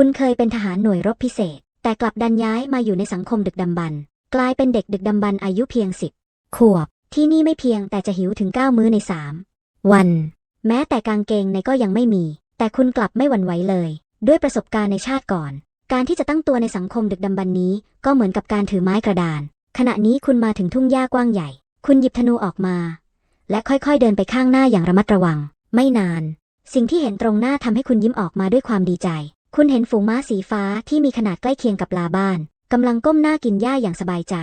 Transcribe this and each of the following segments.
คุณเคยเป็นทหารหน่วยรบพิเศษ แต่กลับดันย้ายมาอยู่ในสังคมดึกดำบรรพ์กลายเป็นเด็กดึกดำบรรพ์อายุเพียงสิบขวบ ที่นี่ไม่เพียงแต่จะหิวถึงเก้ามื้อในสามวัน แม้แต่กางเกงในก็ยังไม่มี แต่คุณกลับไม่หวั่นไหวเลย ด้วยประสบการณ์ในชาติก่อน การที่จะตั้งตัวในสังคมดึกดำบรรพ์นี้ ก็เหมือนกับการถือไม้กระดาน ขณะนี้คุณมาถึงทุ่งหญ้ากว้างใหญ่ คุณหยิบธนูออกมา และค่อยๆเดินไปข้างหน้าอย่างระมัดระวัง ไม่นาน สิ่งที่เห็นตรงหน้าทำให้คุณยิ้มออกมาด้วยความดีใจ คุณเห็นฝูงม้าสีฟ้าที่มีขนาดใกล้เคียงกับลาบ้านกำลังก้มหน้ากินหญ้าอย่างสบายใจ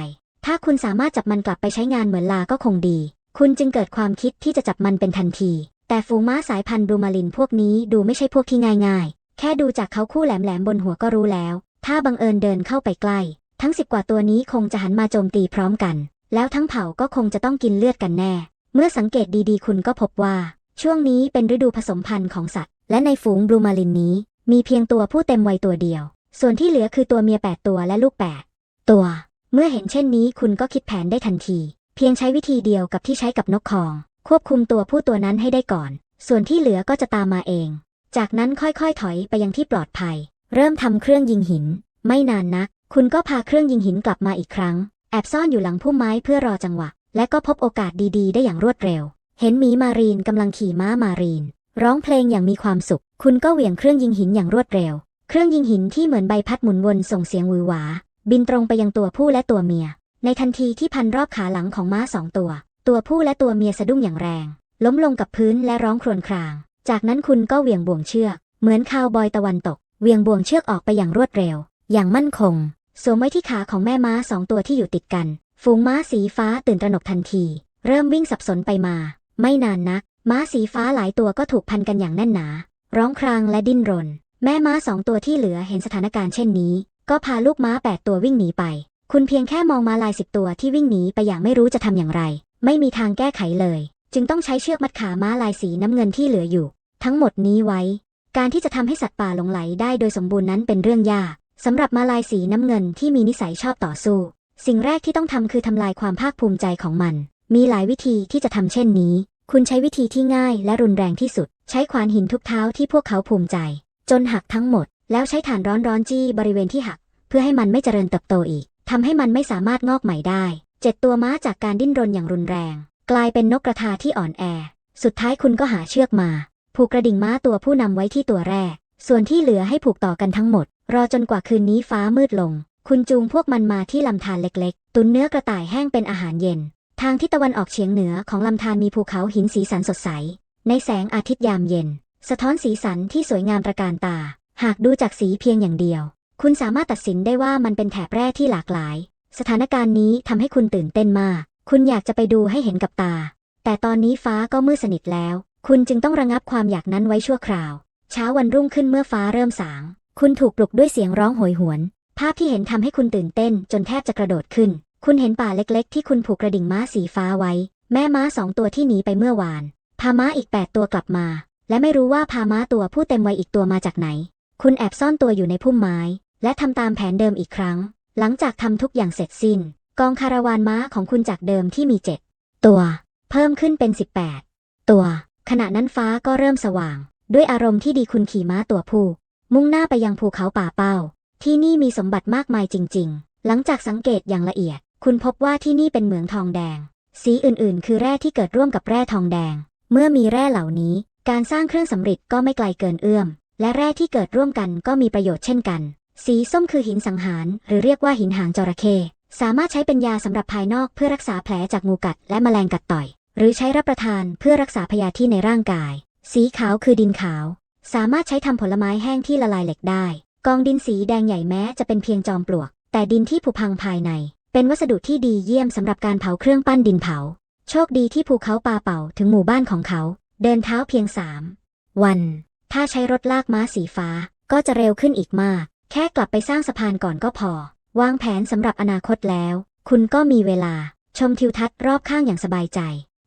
ถ้าคุณสามารถจับมันกลับไปใช้งานเหมือนลาก็คงดี คุณจึงเกิดความคิดที่จะจับมันเป็นทันที แต่ฝูงม้าสายพันธุ์บรูมาลินพวกนี้ดูไม่ใช่พวกที่ง่ายๆ แค่ดูจากเขาคู่แหลมๆบนหัวก็รู้แล้ว ถ้าบังเอิญเดินเข้าไปใกล้ ทั้งสิบกว่าตัวนี้คงจะหันมาโจมตีพร้อมกัน แล้วทั้งเผ่าก็คงจะต้องกินเลือดกันแน่ เมื่อสังเกตดีๆ คุณก็พบว่า ช่วงนี้เป็นฤดูผสมพันธุ์ของสัตว์ และในฝูงบรูมาลินนี้ มีเพียงตัวผู้เต็มวัยตัวเดียว ส่วนที่เหลือคือตัวเมียแปดตัวและลูกแปดตัว เมื่อเห็นเช่นนี้คุณก็คิดแผนได้ทันที เพียงใช้วิธีเดียวกับที่ใช้กับนกคอง ควบคุมตัวผู้ตัวนั้นให้ได้ก่อน ส่วนที่เหลือก็จะตามมาเอง จากนั้นค่อยๆ ถอยไปยังที่ปลอดภัย เริ่มทำเครื่องยิงหิน ไม่นานนัก คุณก็พาเครื่องยิงหินกลับมาอีกครั้ง แอบซ่อนอยู่หลังพุ่มไม้เพื่อรอจังหวะ และก็พบโอกาสดีๆ ได้อย่างรวดเร็ว เห็นหมีมารีนกำลังขี่ม้ามารีน ร้องเพลงอย่างมีความสุข คุณก็เหวี่ยงเครื่องยิงหินอย่างรวดเร็ว เครื่องยิงหินที่เหมือนใบพัดหมุนวนส่งเสียงหวือหวา บินตรงไปยังตัวผู้และตัวเมีย ในทันทีที่พันรอบขาหลังของม้าสองตัว ตัวผู้และตัวเมียสะดุ้งอย่างแรง ล้มลงกับพื้นและร้องครวญคราง จากนั้นคุณก็เหวี่ยงบ่วงเชือก เหมือนคาวบอยตะวันตก เหวี่ยงบ่วงเชือกออกไปอย่างรวดเร็ว อย่างมั่นคง สวมไว้ที่ขาของแม่ม้าสองตัวที่อยู่ติดกัน ฝูงม้าสีฟ้าตื่นตระหนกทันที เริ่มวิ่งสับสนไปมา ไม่นานนัก ม้าสีฟ้าหลายตัวก็ถูกพันกันอย่างแน่นหนา ร้องครางและดิ้นรน แม่ม้าสองตัวที่เหลือเห็นสถานการณ์เช่นนี้ ก็พาลูกม้าแปดตัววิ่งหนีไป คุณเพียงแค่มองม้าลายสิบตัวที่วิ่งหนีไปอย่างไม่รู้จะทำอย่างไร ไม่มีทางแก้ไขเลย จึงต้องใช้เชือกมัดขาม้าลายสีน้ำเงินที่เหลืออยู่ ทั้งหมดนี้ไว้ การที่จะทำให้สัตว์ป่าหลงไหลได้โดยสมบูรณ์นั้นเป็นเรื่องยากสำหรับม้าลายสีน้ำเงินที่มีนิสัยชอบต่อสู้ สิ่งแรกที่ต้องทำคือทำลายความภาคภูมิใจของมัน มีหลายวิธีที่จะทำเช่นนี้ คุณใช้วิธีที่ง่ายและรุนแรงที่สุด ใช้ขวานหินทุบเท้าที่พวกเขาภูมิใจ จนหักทั้งหมด แล้วใช้ถ่านร้อนๆจี้บริเวณที่หัก เพื่อให้มันไม่เจริญเติบโตอีกทำให้มันไม่สามารถงอกใหม่ได้ เจ็ดตัวม้าจากการดิ้นรนอย่างรุนแรง กลายเป็นนกกระทาที่อ่อนแอ สุดท้ายคุณก็หาเชือกมา ผูกกระดิ่งม้าตัวผู้นำไว้ที่ตัวแรก ส่วนที่เหลือให้ผูกต่อกันทั้งหมด รอจนกว่าคืนนี้ฟ้ามืดลง คุณจูงพวกมันมาที่ลำธารเล็กๆ ตุนเนื้อกระต่ายแห้งเป็นอาหารเย็น ทางทิศตะวันออกเฉียงเหนือของลำธารมีภูเขาหินสีสันสดใส ในแสงอาทิตย์ยามเย็น สะท้อนสีสันที่สวยงามตระการตา หากดูจากสีเพียงอย่างเดียว คุณสามารถตัดสินได้ว่ามันเป็นแถบแร่ที่หลากหลาย สถานการณ์นี้ทำให้คุณตื่นเต้นมาก คุณอยากจะไปดูให้เห็นกับตา แต่ตอนนี้ฟ้าก็มืดสนิทแล้ว คุณจึงต้องระงับความอยากนั้นไว้ชั่วคราว เช้าวันรุ่งขึ้นเมื่อฟ้าเริ่มสาง คุณถูกปลุกด้วยเสียงร้องโหยหวน ภาพที่เห็นทำให้คุณตื่นเต้นจนแทบจะกระโดดขึ้น คุณเห็นป่าเล็กๆ ที่คุณผูกกระดิ่งม้าสีฟ้าไว้ แม่ม้าสองตัวที่หนีไปเมื่อวาน พาม้าอีกแปดตัวกลับมา และไม่รู้ว่าพาม้าตัวผู้เต็มวัยอีกตัวมาจากไหน คุณแอบซ่อนตัวอยู่ในพุ่มไม้ และทำตามแผนเดิมอีกครั้ง หลังจากทำทุกอย่างเสร็จสิ้น กองคาราวานม้าของคุณจากเดิมที่มีเจ็ดตัว เพิ่มขึ้นเป็น18ตัว ขณะนั้นฟ้าก็เริ่มสว่าง ด้วยอารมณ์ที่ดีคุณขี่ม้าตัวผู้ มุ่งหน้าไปยังภูเขาป่าเป้า ที่นี่มีสมบัติมากมายจริง ๆ หลังจากสังเกตอย่างละเอียด คุณพบว่าที่นี่เป็นเหมืองทองแดง สีอื่นๆ คือแร่ที่เกิดร่วมกับแร่ทองแดง เมื่อมีแร่เหล่านี้ การสร้างเครื่องสำริดก็ไม่ไกลเกินเอื้อม และแร่ที่เกิดร่วมกันก็มีประโยชน์เช่นกัน สีส้มคือหินสังหาร หรือเรียกว่าหินหางจระเข้สามารถใช้เป็นยาสำหรับภายนอกเพื่อรักษาแผลจากงูกัดและแมลงกัดต่อย หรือใช้รับประทานเพื่อรักษาพยาธิในร่างกาย สีขาวคือดินขาว สามารถใช้ทำผลไม้แห้งที่ละลายเหล็กได้ กองดินสีแดงใหญ่แม้จะเป็นเพียงจอมปลวก แต่ดินที่ผุพังภายใน เป็นวัสดุที่ดีเยี่ยมสำหรับการเผาเครื่องปั้นดินเผา โชคดีที่ภูเขาปาเป่าถึงหมู่บ้านของเขา เดินเท้าเพียงสามวัน ถ้าใช้รถลากม้าสีฟ้าก็จะเร็วขึ้นอีกมาก แค่กลับไปสร้างสะพานก่อนก็พอ วางแผนสำหรับอนาคตแล้ว คุณก็มีเวลา ชมทิวทัศน์รอบข้างอย่างสบายใจ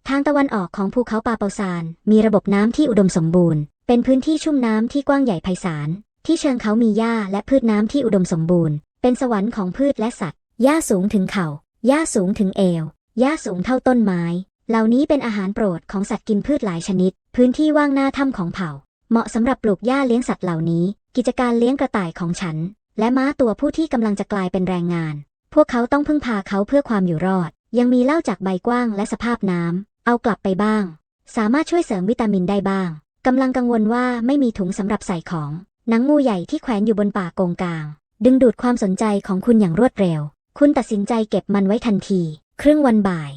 ทางตะวันออกของภูเขาปาเปาซาน มีระบบน้ำที่อุดมสมบูรณ์ เป็นพื้นที่ชุ่มน้ำที่กว้างใหญ่ไพศาล ที่เชิงเขามีหญ้าและพืชน้ำที่อุดมสมบูรณ์ เป็นสวรรค์ของพืชและสัตว์ หญ้าสูงถึงเขา่าหญ้าสูงถึงเอวหญ้าสูงเท่าต้นไม้ เหล่านี้เป็นอาหารโปรดของสัตว์กินพืชหลายชนิด พื้นที่ว่างหน้าถ้ำของเผ่า เหมาะสำหรับปลูกหญ้าเลี้ยงสัตว์เหล่านี้ กิจการเลี้ยงกระต่ายของฉัน และม้าตัวผู้ที่กำลังจะกลายเป็นแรงงาน พวกเขาต้องพึ่งพาเขาเพื่อความอยู่รอด ยังมีเหล้าจากใบกว้างและสภาพน้ำเอากลับไปบ้าง สามารถช่วยเสริมวิตามินได้บ้างกำลังกังวลว่าไม่มีถุงสำหรับใส่ของหนังงูใหญ่ที่แขวนอยู่บนป่ากงกลาง ดึงดูดความสนใจของคุณอย่างรวดเร็ว คุณตัดสินใจเก็บมันไว้ทันที ครึ่งวันบ่าย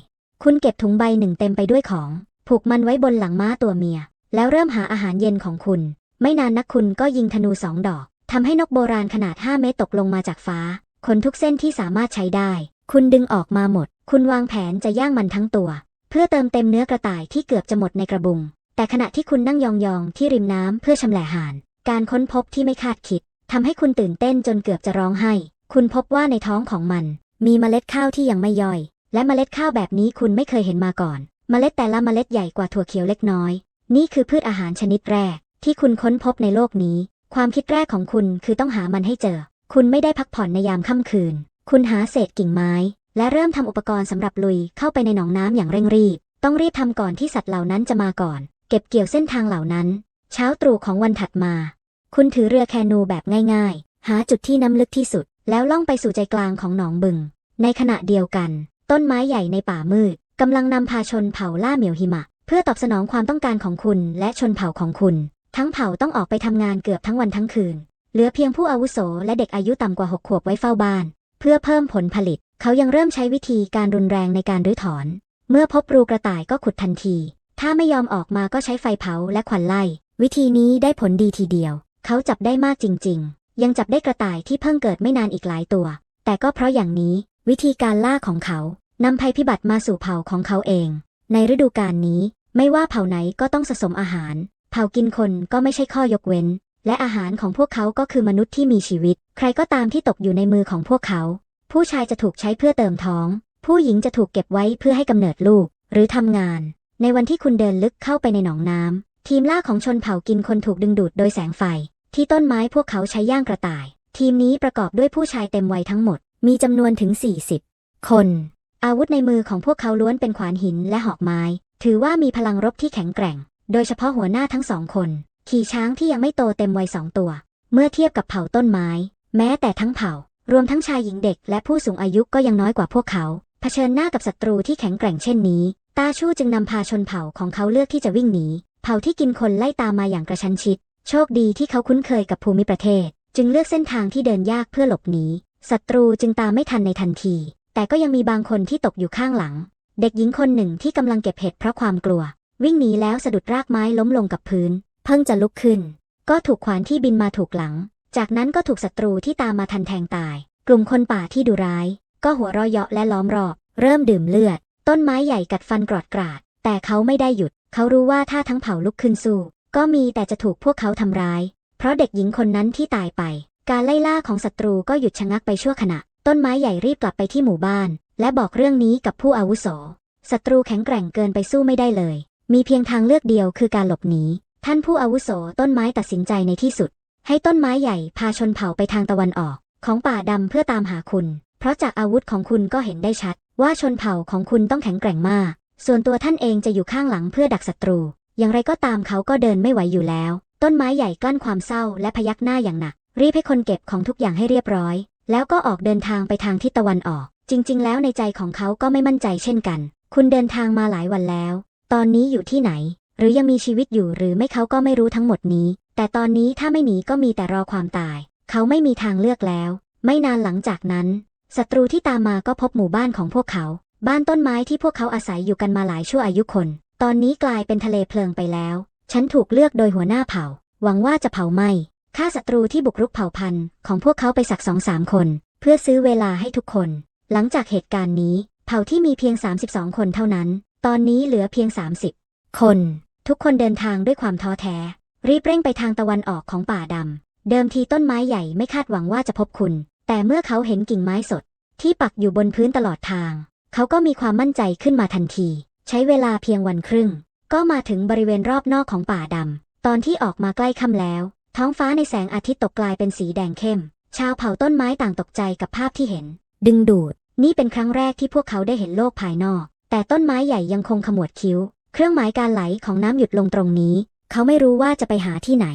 คุณเก็บถุงใบหนึ่งเต็มไปด้วยของ ผูกมันไว้บนหลังม้าตัวเมีย แล้วเริ่มหาอาหารเย็นของคุณ ไม่นานนักคุณก็ยิงธนูสองดอกทำให้นกโบราณขนาด 5 เมตรตกลงมาจากฟ้าขนทุกเส้นที่สามารถใช้ได้ คุณดึงออกมาหมด คุณวางแผนจะย่างมันทั้งตัว เพื่อเติมเต็มเนื้อกระต่ายที่เกือบจะหมดในกระบุง แต่ขณะที่คุณนั่งยองๆที่ริมน้ำเพื่อชำแหละหาน การค้นพบที่ไม่คาดคิดทำให้คุณตื่นเต้นจนเกือบจะร้องไห้ คุณพบว่าในท้องของมัน มีเมล็ดข้าวที่ยังไม่ย่อย และเมล็ดข้าวแบบนี้คุณไม่เคยเห็นมาก่อน เมล็ดแต่ละเมล็ดใหญ่กว่าถั่วเขียวเล็กน้อย นี่คือพืชอาหารชนิดแรก ที่คุณค้นพบในโลกนี้ ความคิดแรกของคุณคือต้องหามันให้เจอ คุณไม่ได้พักผ่อนในยามค่ำคืน คุณหาเศษกิ่งไม้ และเริ่มทำอุปกรณ์สำหรับลุยเข้าไปในหนองน้ำอย่างเร่งรีบ ต้องรีบทำก่อนที่สัตว์เหล่านั้นจะมาก่อน เก็บเกี่ยวเส้นทางเหล่านั้น เช้าตรู่ของวันถัดมา คุณถือเรือแคนูแบบง่าย ๆ หาจุดที่น้ำลึกที่สุด แล้วล่องไปสู่ใจกลางของหนองบึง ในขณะเดียวกัน ต้นไม้ใหญ่ในป่ามืดกำลังนำพาชนเผ่าล่าเหมียวหิมะ เพื่อตอบสนองความต้องการของคุณและชนเผ่าของคุณ ทั้งเผ่าต้องออกไปทำงานเกือบทั้งวันทั้งคืน เหลือเพียงผู้อาวุโสและเด็กอายุต่ำกว่าหกขวบไว้เฝ้าบ้าน เพื่อเพิ่มผลผลิต เขายังเริ่มใช้วิธีการรุนแรงในการรื้อถอน เมื่อพบรูกระต่ายก็ขุดทันที ถ้าไม่ยอมออกมาก็ใช้ไฟเผาและควันไล่ วิธีนี้ได้ผลดีทีเดียว เขาจับได้มากจริง ๆ ยังจับได้กระต่ายที่เพิ่งเกิดไม่นานอีกหลายตัว แต่ก็เพราะอย่างนี้ วิธีการล่าของเขานำภัยพิบัติมาสู่เผ่าของเขาเอง ในฤดูกาลนี้ ไม่ว่าเผ่าไหนก็ต้องสะสมอาหาร เผ่ากินคนก็ไม่ใช่ข้อยกเว้น และอาหารของพวกเขาก็คือมนุษย์ที่มีชีวิต ใครก็ตามที่ตกอยู่ในมือของพวกเขา ผู้ชายจะถูกใช้เพื่อเติมท้อง ผู้หญิงจะถูกเก็บไว้เพื่อให้กำเนิดลูก หรือทำงาน ในวันที่คุณเดินลึกเข้าไปในหนองน้ำทีมล่าของชนเผ่ากินคนถูกดึงดูดโดยแสงไฟ ที่ต้นไม้พวกเขาใช้ย่างกระต่าย ทีมนี้ประกอบด้วยผู้ชายเต็มวัยทั้งหมด มีจำนวนถึง 40 คน อาวุธในมือของพวกเขาล้วนเป็นขวานหินและหอกไม้ ถือว่ามีพลังรบที่แข็งแกร่ง โดยเฉพาะหัวหน้าทั้งสองคน ขี่ช้างที่ยังไม่โตเต็มวัยสองตัว เมื่อเทียบกับเผ่าต้นไม้ แม้แต่ทั้งเผ่า รวมทั้งชายหญิงเด็กและผู้สูงอายุก็ยังน้อยกว่าพวกเขา เผชิญหน้ากับศัตรูที่แข็งแกร่งเช่นนี้ ตาชู่จึงนำพาชนเผ่าของเขาเลือกที่จะวิ่งหนี เผ่าที่กินคนไล่ตามมาอย่างกระชั้นชิด โชคดีที่เขาคุ้นเคยกับภูมิประเทศ จึงเลือกเส้นทางที่เดินยากเพื่อหลบหนีศัตรูจึงตามไม่ทันในทันที แต่ก็ยังมีบางคนที่ตกอยู่ข้างหลัง เด็กหญิงคนหนึ่งที่กำลังเก็บเห็ดเพราะความกลัว วิ่งหนีแล้วสะดุดรากไม้ล้มลงกับพื้น เพิ่งจะลุกขึ้น ก็ถูกขวานที่บินมาถูกหลัง จากนั้นก็ถูกศัตรูที่ตามมาทันแทงตาย กลุ่มคนป่าที่ดุร้าย ก็หัวเราะเยาะและล้อมรอบ เริ่มดื่มเลือด ต้นไม้ใหญ่กัดฟันกรอดกราด แต่เขาไม่ได้หยุด เขารู้ว่าถ้าทั้งเผ่าลุกขึ้นสู้ ก็มีแต่จะถูกพวกเขาทำร้าย เพราะเด็กหญิงคนนั้นที่ตายไป การไล่ล่าของศัตรูก็หยุดชะงักไปชั่วขณะ ต้นไม้ใหญ่รีบกลับไปที่หมู่บ้าน และบอกเรื่องนี้กับผู้อาวุโสศัตรูแข็งแกร่งเกินไปสู้ไม่ได้เลย มีเพียงทางเลือกเดียวคือการหลบหนีท่านผู้อาวุโสต้นไม้ตัดสินใจในที่สุด ให้ต้นไม้ใหญ่พาชนเผ่าไปทางตะวันออก ของป่าดำเพื่อตามหาคุณ เพราะจากอาวุธของคุณก็เห็นได้ชัด ว่าชนเผ่าของคุณต้องแข็งแกร่งมาก ส่วนตัวท่านเองจะอยู่ข้างหลังเพื่อดักศัตรู อย่างไรก็ตามเขาก็เดินไม่ไหวอยู่แล้ว ต้นไม้ใหญ่กลั้นความเศร้าและพยักหน้าอย่างหนัก รีบให้คนเก็บของทุกอย่างให้เรียบร้อย แล้วก็ออกเดินทางไปทางทิศตะวันออก จริง ๆ แล้วในใจของเขาก็ไม่มั่นใจเช่นกัน คุณเดินทางมาหลายวันแล้ว ตอนนี้อยู่ที่ไหน หรือยังมีชีวิตอยู่หรือไม่เขาก็ไม่รู้ทั้งหมดนี้ แต่ตอนนี้ถ้าไม่หนีก็มีแต่รอความตาย เขาไม่มีทางเลือกแล้ว ไม่นานหลังจากนั้นศัตรูที่ตามมาก็พบหมู่บ้านของพวกเขา บ้านต้นไม้ที่พวกเขาอาศัยอยู่กันมาหลายชั่วอายุคน ตอนนี้กลายเป็นทะเลเพลิงไปแล้ว ฉันถูกเลือกโดยหัวหน้าเผ่า หวังว่าจะเผาไหม้ฆ่าศัตรูที่บุกรุกเผ่าพันธุ์ของพวกเขาไปสักสองสามคน เพื่อซื้อเวลาให้ทุกคน หลังจากเหตุการณ์นี้ เผ่าที่มีเพียง 32 คนเท่านั้น ตอนนี้เหลือเพียง 30 คน ทุกคนเดินทางด้วยความท้อแท้ รีบเร่งไปทางตะวันออกของป่าดำ เดิมทีต้นไม้ใหญ่ไม่คาดหวังว่าจะพบคุณ แต่เมื่อเขาเห็นกิ่งไม้สด ที่ปักอยู่บนพื้นตลอดทาง เขาก็มีความมั่นใจขึ้นมาทันที ใช้เวลาเพียงวันครึ่ง ก็มาถึงบริเวณรอบนอกของป่าดำ ตอนที่ออกมาใกล้ค่ำแล้ว ท้องฟ้าในแสงอาทิตย์ตกกลายเป็นสีแดงเข้ม ชาวเผ่าต้นไม้ต่างตกใจกับภาพที่เห็น ดึงดูด นี่เป็นครั้งแรกที่พวกเขาได้เห็นโลกภายนอก แต่ต้นไม้ใหญ่ยังคงขมวดคิ้ว เครื่องหมายการไหลของน้ำหยุดลงตรงนี้ เขาไม่รู้ว่าจะไปหาที่ไหน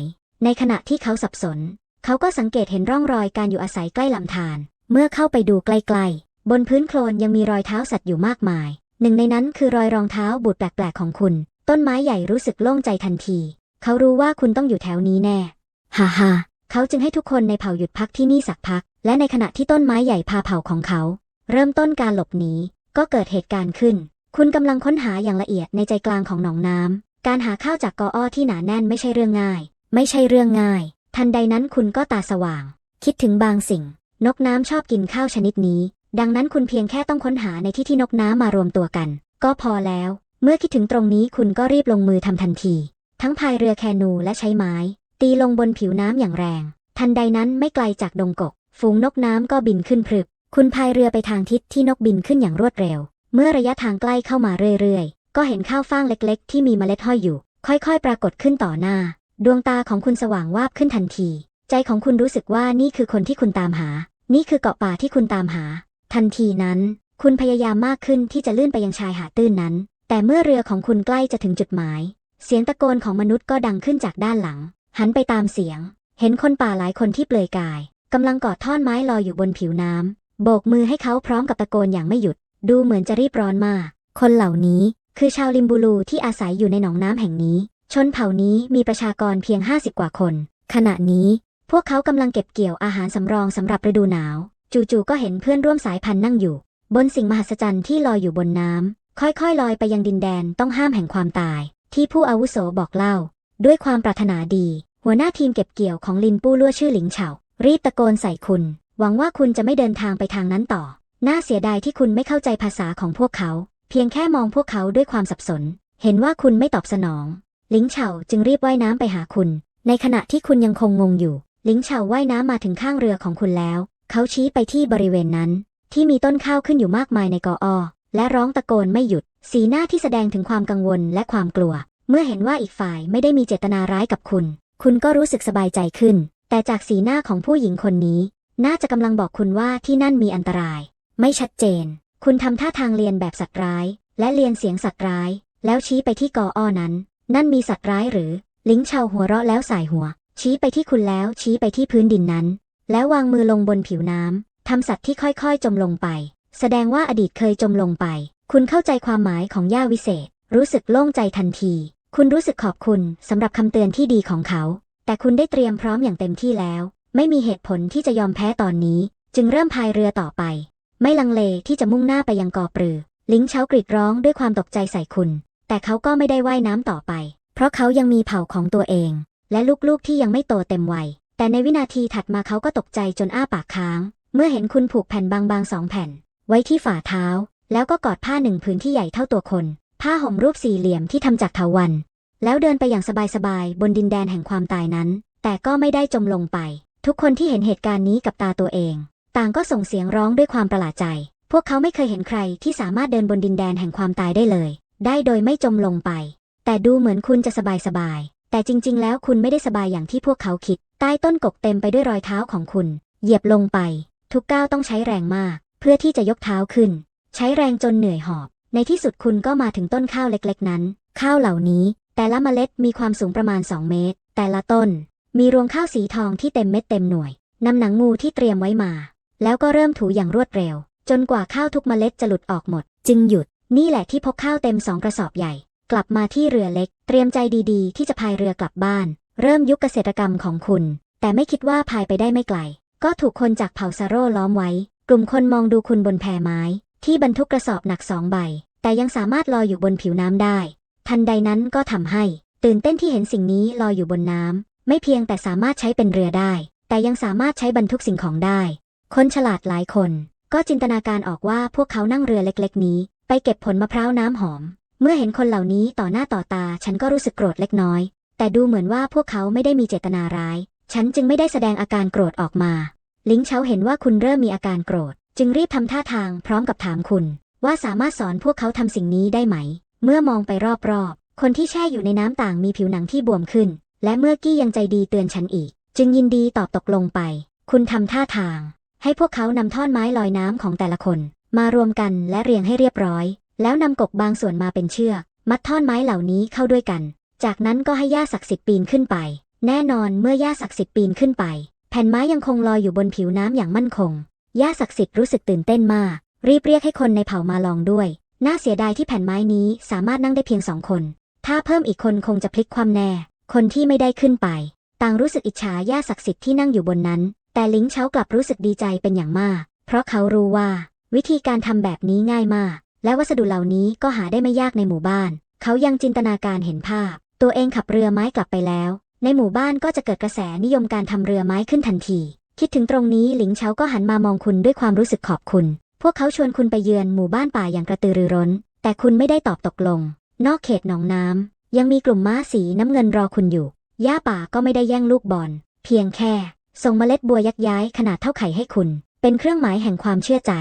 ในขณะที่เขาสับสน เขาก็สังเกตเห็นร่องรอยการอยู่อาศัยใกล้ลำธาร เมื่อเข้าไปดูใกล้ๆ บนพื้นโคลนยังมีรอยเท้าสัตว์อยู่มากมาย หนึ่งในนั้นคือรอยรองเท้าบูดแปลกๆของคุณ ต้นไม้ใหญ่รู้สึกโล่งใจทันที เขารู้ว่าคุณต้องอยู่แถวนี้แน่ฮ่าฮ่าเขาจึงให้ทุกคนในเผ่าหยุดพักที่นี่สักพัก และในขณะที่ต้นไม้ใหญ่พาเผ่าของเขา เริ่มต้นการหลบหนีก็เกิดเหตุการณ์ขึ้น คุณกำลังค้นหาอย่างละเอียดในใจกลางของหนองน้ำการหาข้าวจากกออ้อที่หนาแน่นไม่ใช่เรื่องง่าย ไม่ใช่เรื่องง่าย ทันใดนั้นคุณก็ตาสว่าง คิดถึงบางสิ่ง นกน้ำชอบกินข้าวชนิดนี้ ดังนั้นคุณเพียงแค่ต้องค้นหาในที่ที่นกน้ำมารวมตัวกัน ก็พอแล้ว เมื่อคิดถึงตรงนี้คุณก็รีบลงมือทำทันที ทั้งพายเรือแคนูและใช้ไม้ ตีลงบนผิวน้ำอย่างแรง ทันใดนั้นไม่ไกลจากดงกก ฝูงนกน้ำก็บินขึ้นพรึบ คุณพายเรือไปทางทิศที่นกบินขึ้นอย่างรวดเร็ว เมื่อระยะทางใกล้เข้ามาเรื่อยๆ ก็เห็นข้าวฟ่างเล็กๆ ที่มีเมล็ดห้อยอยู่ ค่อยๆ ปรากฏขึ้นต่อหน้า ดวงตาของคุณสว่างวาบขึ้นทันที ใจของคุณรู้สึกว่านี่คือคนที่คุณตามหา นี่คือเกาะป่าที่คุณตามหา ทันทีนั้น คุณพยายามมากขึ้นที่จะลื่นไปยังชายหาดตื้นนั้น แต่เมื่อเรือของคุณใกล้จะถึงจุดหมาย เสียงตะโกนของมนุษย์ก็ดังขึ้นจากด้านหลัง หันไปตามเสียง เห็นคนป่าหลายคนที่เปลือยกายกำลังกอดท่อนไม้ลอยอยู่บนผิวน้ำโบกมือให้เขาพร้อมกับตะโกนอย่างไม่หยุด ดูเหมือนจะรีบร้อนมาก คนเหล่านี้คือชาวลิมบูลูที่อาศัยอยู่ในหนองน้ำแห่งนี้ ชนเผ่านี้มีประชากรเพียง 50 กว่าคน ขณะนี้ พวกเขากำลังเก็บเกี่ยวอาหารสำรองสำหรับฤดูหนาว จู่ๆก็เห็นเพื่อนร่วมสายพันธุ์นั่งอยู่ บนสิ่งมหัศจรรย์ที่ลอยอยู่บนน้ำค่อยๆ ลอยไปยังดินแดนต้องห้ามแห่งความตาย ที่ผู้อาวุโสบอกเล่า ด้วยความปรารถนาดี หัวหน้าทีมเก็บเกี่ยวของลินปู้ลั่วชื่อหลิงเฉารีบตะโกนใส่คุณ หวังว่าคุณจะไม่เดินทางไปทางนั้นต่อ น่าเสียดายที่คุณไม่เข้าใจภาษาของพวกเขา เพียงแค่มองพวกเขาด้วยความสับสน เห็นว่าคุณไม่ตอบสนองหลิงเฉาจึงรีบว่ายน้ำไปหาคุณ ในขณะที่คุณยังคงงงอยู่หลิงเฉาว่ายน้ำมาถึงข้างเรือของคุณแล้ว เขาชี้ไปที่บริเวณนั้น ที่มีต้นข้าวขึ้นอยู่มากมายในกออ และร้องตะโกนไม่หยุด สีหน้าที่แสดงถึงความกังวลและความกลัว เมื่อเห็นว่าอีกฝ่ายไม่ได้มีเจตนาร้ายกับคุณ คุณก็รู้สึกสบายใจขึ้น แต่จากสีหน้าของผู้หญิงคนนี้ น่าจะกำลังบอกคุณว่าที่นั่นมีอันตราย ไม่ชัดเจน คุณทำท่าทางเรียนแบบสัตว์ร้าย และเรียนเสียงสัตว์ร้าย แล้วชี้ไปที่กออ้อนั้น นั่นมีสัตว์ร้ายหรือ ลิงชาวหัวเราะแล้วสายหัว ชี้ไปที่คุณแล้วชี้ไปที่พื้นดินนั้น แล้ววางมือลงบนผิวน้ำทำสัตว์ที่ค่อยๆ จมลงไป แสดงว่าอดีตเคยจมลงไป คุณเข้าใจความหมายของย่าวิเศษ รู้สึกโล่งใจทันที คุณรู้สึกขอบคุณสำหรับคำเตือนที่ดีของเขา แต่คุณได้เตรียมพร้อมอย่างเต็มที่แล้ว ไม่มีเหตุผลที่จะยอมแพ้ตอนนี้ จึงเริ่มพายเรือต่อไป ไม่ลังเลที่จะมุ่งหน้าไปยังกอปรือ ลิงเช้ากรีดร้องด้วยความตกใจใส่คุณ แต่เขาก็ไม่ได้ว่ายน้ำต่อไป เพราะเขายังมีเผ่าของตัวเอง และลูกๆที่ยังไม่โตเต็มวัย แต่ในวินาทีถัดมาเขาก็ตกใจจนอ้าปากค้าง เมื่อเห็นคุณผูกแผ่นบางๆสองแผ่น ไว้ที่ฝ่าเท้า แล้วก็กอดผ้าหนึ่งผืนที่ใหญ่เท่าตัวคน ผ้าห่มรูปสี่เหลี่ยมที่ทำจากเถาวัลย์แล้วเดินไปอย่างสบายๆบนดินแดนแห่งความตายนั้น แต่ก็ไม่ได้จมลงไป ทุกคนที่เห็นเหตุการณ์นี้กับตาตัวเอง ต่างก็ส่งเสียงร้องด้วยความประหลาดใจ พวกเขาไม่เคยเห็นใครที่สามารถเดินบนดินแดนแห่งความตายได้เลย ได้โดยไม่จมลงไป แต่ดูเหมือนคุณจะสบายสบายๆ แต่จริง ๆ แล้วคุณไม่ได้สบายอย่างที่พวกเขาคิด ใต้ต้นกกเต็มไปด้วยรอยเท้าของคุณ เหยียบลงไป ทุกก้าวต้องใช้แรงมาก เพื่อที่จะยกเท้าขึ้น ใช้แรงจนเหนื่อยหอบ ในที่สุดคุณก็มาถึงต้นข้าวเล็กๆ นั้น ข้าวเหล่านี้ แต่ละเมล็ดมีความสูงประมาณ 2 เมตร แต่ละต้น มีรวงข้าวสีทองที่เต็มเม็ดเต็มหน่วยนำหนังงูที่เตรียมไว้มา แล้วก็เริ่มถูอย่างรวดเร็ว จนกว่าข้าวทุกเมล็ดจะหลุดออกหมด จึงหยุดนี่แหละที่พกข้าวเต็มสองกระสอบใหญ่ กลับมาที่เรือเล็ก เตรียมใจดีๆ ที่จะพายเรือกลับบ้าน เริ่มยุคเกษตรกรรมของคุณ แต่ไม่คิดว่าพายไปได้ไม่ไกล ก็ถูกคนจากเผ่าซาโร่ล้อมไว้ กลุ่มคนมองดูคุณบนแพไม้ ที่บรรทุกกระสอบหนักสองใบ แต่ยังสามารถลอยอยู่บนผิวน้ำได้ ทันใดนั้นก็ทำให้ ตื่นเต้นที่เห็นสิ่งนี้ลอยอยู่บนน้ำไม่เพียงแต่สามารถใช้เป็นเรือได้ แต่ยังสามารถใช้บรรทุกสิ่งของได้ คนฉลาดหลายคน ก็จินตนาการออกว่าพวกเขานั่งเรือเล็ก ๆ นี้ ไปเก็บผลมะพร้าวน้ำหอม เมื่อเห็นคนเหล่านี้ต่อหน้าต่อตาฉันก็รู้สึกโกรธเล็กน้อย แต่ดูเหมือนว่าพวกเขาไม่ได้มีเจตนาร้าย ฉันจึงไม่ได้แสดงอาการโกรธออกมา ลิงเชาเห็นว่าคุณเริ่มมีอาการโกรธ จึงรีบทำท่าทางพร้อมกับถามคุณ ว่าสามารถสอนพวกเขาทำสิ่งนี้ได้ไหม เมื่อมองไปรอบๆ คนที่แช่อยู่ในน้ำต่างมีผิวหนังที่บวมขึ้น และเมื่อกี้ยังใจดีเตือนฉันอีก จึงยินดีตอบตกลงไป คุณทำท่าทาง ให้พวกเขานำท่อนไม้ลอยน้ำของแต่ละคน มารวมกันและเรียงให้เรียบร้อย แล้วนำกกบางส่วนมาเป็นเชือกมัดท่อนไม้เหล่านี้เข้าด้วยกัน จากนั้นก็ให้ย่าศักดิ์สิทธิ์ปีนขึ้นไป แน่นอนเมื่อย่าศักดิ์สิทธิ์ปีนขึ้นไป แผ่นไม้ยังคงลอยอยู่บนผิวน้ำอย่างมั่นคงย่าศักดิ์สิทธิ์รู้สึกตื่นเต้นมาก รีบเรียกให้คนในเผ่ามาลองด้วย น่าเสียดายที่แผ่นไม้นี้สามารถนั่งได้เพียงสองคน ถ้าเพิ่มอีกคนคงจะพลิกความแน่ คนที่ไม่ได้ขึ้นไป ต่างรู้สึกอิจฉาย่าศักดิ์สิทธิ์ที่นั่งอยู่บนนั้น แต่ลิงเช้ากลับรู้สึกดีใจเป็นอย่างมาก เพราะเขารู้ว่า วิธีการทำแบบนี้ง่ายมาก และวัสดุเหล่านี้ก็หาได้ไม่ยากในหมู่บ้าน เขายังจินตนาการเห็นภาพ ตัวเองขับเรือไม้กลับไปแล้ว ในหมู่บ้านก็จะเกิดกระแสนิยมการทำเรือไม้ขึ้นทันที คิดถึงตรงนี้หลิงเฉาก็หันมามองคุณด้วยความรู้สึกขอบคุณ พวกเขาชวนคุณไปเยือนหมู่บ้านป่าอย่างกระตือรือร้น แต่คุณไม่ได้ตอบตกลง นอกเขตหนองน้ำยังมีกลุ่มม้าสีน้ำเงินรอคุณอยู่ย่าป่าก็ไม่ได้แย่งลูกบอลเพียงแค่ ส่งเมล็ดบัวยักย้ายขนาดเท่าไข่ให้คุณ เป็นเครื่องหมายแห่งความเชื่อใจ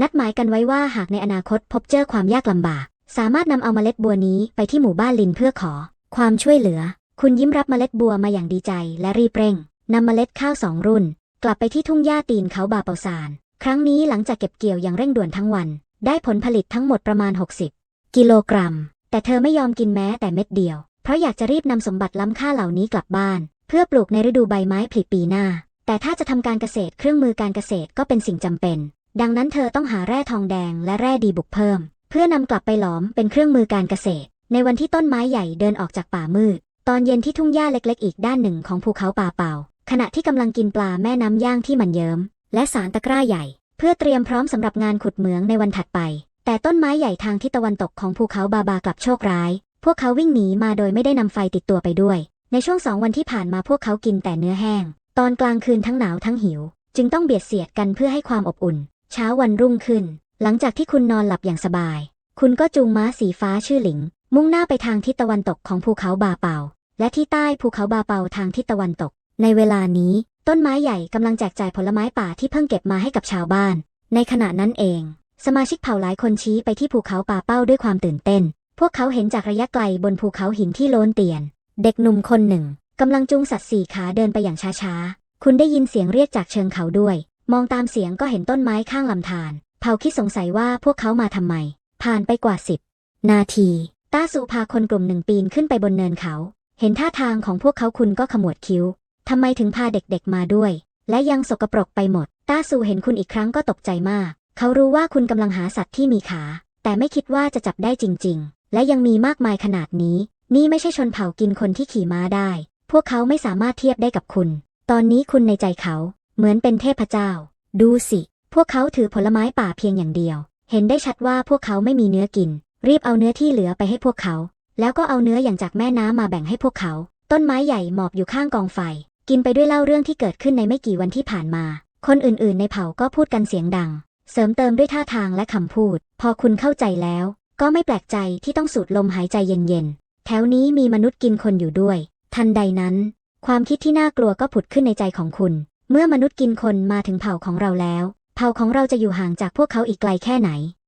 นัดหมายกันไว้ว่าหากในอนาคตพบเจอความยากลำบาก สามารถนำเอาเมล็ดบัวนี้ไปที่หมู่บ้านลินเพื่อขอ ความช่วยเหลือ คุณยิ้มรับเมล็ดบัวมาอย่างดีใจและรีบเร่งนำเมล็ดข้าวสองรุ่น กลับไปที่ทุ่งหญ้าตีนเขาบาเปาซาน ครั้งนี้หลังจากเก็บเกี่ยวอย่างเร่งด่วนทั้งวัน ได้ผลผลิตทั้งหมดประมาณ 60 กิโลกรัม แต่เธอไม่ยอมกินแม้แต่เม็ดเดียว เพราะอยากจะรีบนำสมบัติล้ำค่าเหล่านี้กลับบ้าน เพื่อปลูกในฤดูใบไม้ผลิปีหน้า แต่ถ้าจะทำการเกษตรเครื่องมือการเกษตรก็เป็นสิ่งจำเป็น ดังนั้นเธอต้องหาแร่ทองแดงและแร่ดีบุกเพิ่ม เพื่อนำกลับไปหลอมเป็นเครื่องมือการเกษตร ในวันที่ต้นไม้ใหญ่เดินออกจากป่ามืด ตอนเย็นที่ทุ่งหญ้าเล็กๆ อีกด้านหนึ่งของภูเขาป่าเป่า ขณะที่กำลังกินปลาแม่น้ำย่างที่มันเยิ้ม และสารตะกร้าใหญ่ เพื่อเตรียมพร้อมสำหรับงานขุดเหมืองในวันถัดไป แต่ต้นไม้ใหญ่ทางทิศตะวันตกของภูเขาบาบากลับโชคร้าย พวกเขาวิ่งหนีมาโดยไม่ได้นำไฟติดตัวไปด้วย ในช่วงสองวันที่ผ่านมาพวกเขากินแต่เนื้อแห้ง ตอนกลางคืนทั้งหนาวทั้งหิว จึงต้องเบียดเสียดกันเพื่อให้ความอบอุ่น เช้าวันรุ่งขึ้น หลังจากที่คุณนอนหลับอย่างสบาย คุณก็จูงม้าสีฟ้าชื่อหลิง มุ่งหน้าไปทางทิศตะวันตกของภูเขาบาเปา และที่ใต้ภูเขาบาเปาทางทิศตะวันตก ในเวลานี้ ต้นไม้ใหญ่กำลังแจกจ่ายผลไม้ป่าที่เพิ่งเก็บมาให้กับชาวบ้าน ในขณะนั้นเอง สมาชิกเผ่าหลายคนชี้ไปที่ภูเขาป่าเป้าด้วยความตื่นเต้น พวกเขาเห็นจากระยะไกลบนภูเขาหินที่โลนเตียน เด็กหนุ่มคนหนึ่งกำลังจูงสัตว์สี่ขาเดินไปอย่างช้าๆ คุณได้ยินเสียงเรียกจากเชิงเขาด้วย มองตามเสียงก็เห็นต้นไม้ข้างลำธารเผ่าคิดสงสัยว่าพวกเขามาทำไม ผ่านไปกว่าสิบนาที ต้าสูพาคนกลุ่มหนึ่งปีนขึ้นไปบนเนินเขา เห็นท่าทางของพวกเขาคุณก็ขมวดคิ้วทำไมถึงพาเด็กๆมาด้วย และยังสกปรกไปหมด ต้าสูเห็นคุณอีกครั้งก็ตกใจมาก เขารู้ว่าคุณกำลังหาสัตว์ที่มีขา แต่ไม่คิดว่าจะจับได้จริง ๆ และยังมีมากมายขนาดนี้ นี่ไม่ใช่ชนเผ่ากินคนที่ขี่ม้าได้ พวกเขาไม่สามารถเทียบได้กับคุณ ตอนนี้คุณในใจเขา เหมือนเป็นเทพเจ้า ดูสิ พวกเขาถือผลไม้ป่าเพียงอย่างเดียว เห็นได้ชัดว่าพวกเขาไม่มีเนื้อกิน รีบเอาเนื้อที่เหลือไปให้พวกเขา แล้วก็เอาเนื้ออย่างจากแม่น้ำมาแบ่งให้พวกเขา ต้นไม้ใหญ่หมอบอยู่ข้างกองไฟ กินไปด้วยเล่าเรื่องที่เกิดขึ้นในไม่กี่วันที่ผ่านมา คนอื่นๆ ในเผ่าก็พูดกันเสียงดัง เสริมเติมด้วยท่าทางและคำพูด พอคุณเข้าใจแล้ว ก็ไม่แปลกใจที่ต้องสูดลมหายใจเย็นๆ แถวนี้มีมนุษย์กินคนอยู่ด้วย ทันใดนั้น ความคิดที่น่ากลัวก็ผุดขึ้นในใจของคุณ เมื่อมนุษย์กินคนมาถึงเผ่าของเราแล้ว เผ่าของเราจะอยู่ห่างจากพวกเขาอีกไกลแค่ไหน